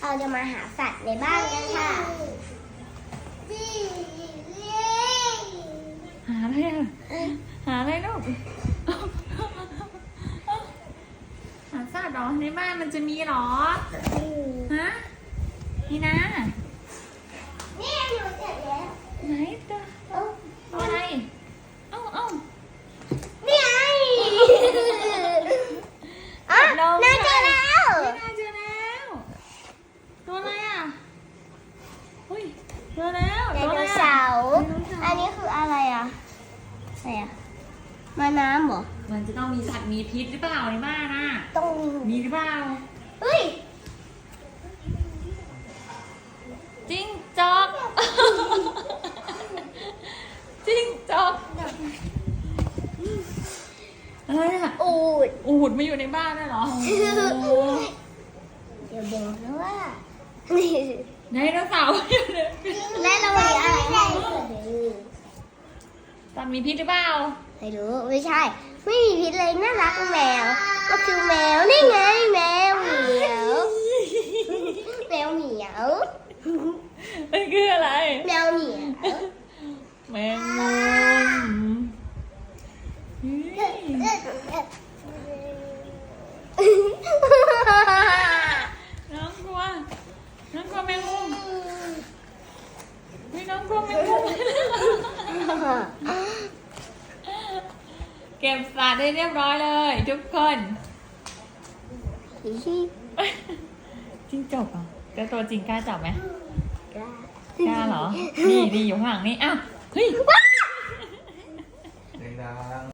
เราจะมาหาสัตว์ในบ้านกันค่ะ หาอะไรอะหาอะไรลูก หาสัตว์เหรอในบ้านมันจะมีเหรอ ฮะ นี่นะ นี่หนูเสร็จแล้ว ไหนตัวตัวอะไรเอ้าเอ้า นี่ไงอะน่าเจอแล้ว ไม่น่าเจอแล้วตัวอะไรอะเฮ้ย เจอแล้วไดตัวโนอะไรเสาอะร์อันนี้คืออะไรอะอะไรอะมาน้ำเหรอมันจะต้องมีสัตว์มีพิษหรือเปล่าในบ้านน่ะต้องมีหรือเปล่าเฮ้ยจิ้งจอกจิ้งจอกอะไรอะอูดอูดมาอยู่ในบ้านได้เหรอโอ้โหเดี๋ยวบอกนะว่า ไดโนเสาร์อยู่ในและเรามีอะไรให้สัตว์มีพิษหรือเปล่าไม่รู้ไม่ใช่ ไม่มีพิษเลยน่ารักแมว ก็คือแมวนี่ไงแมวเหมียวแมวเหมียวมันคืออะไร แมวเหมียวแมงมุม ลงใกมเก็บสาดได้เรียบร้อยเลย ทุกคนจิ้งจบอะแต่ตัวจริงกล้าจับไหมกล้าเหรอดีดีอยู่ข้างหลังนี่อ้าวเฮ้ย ดัง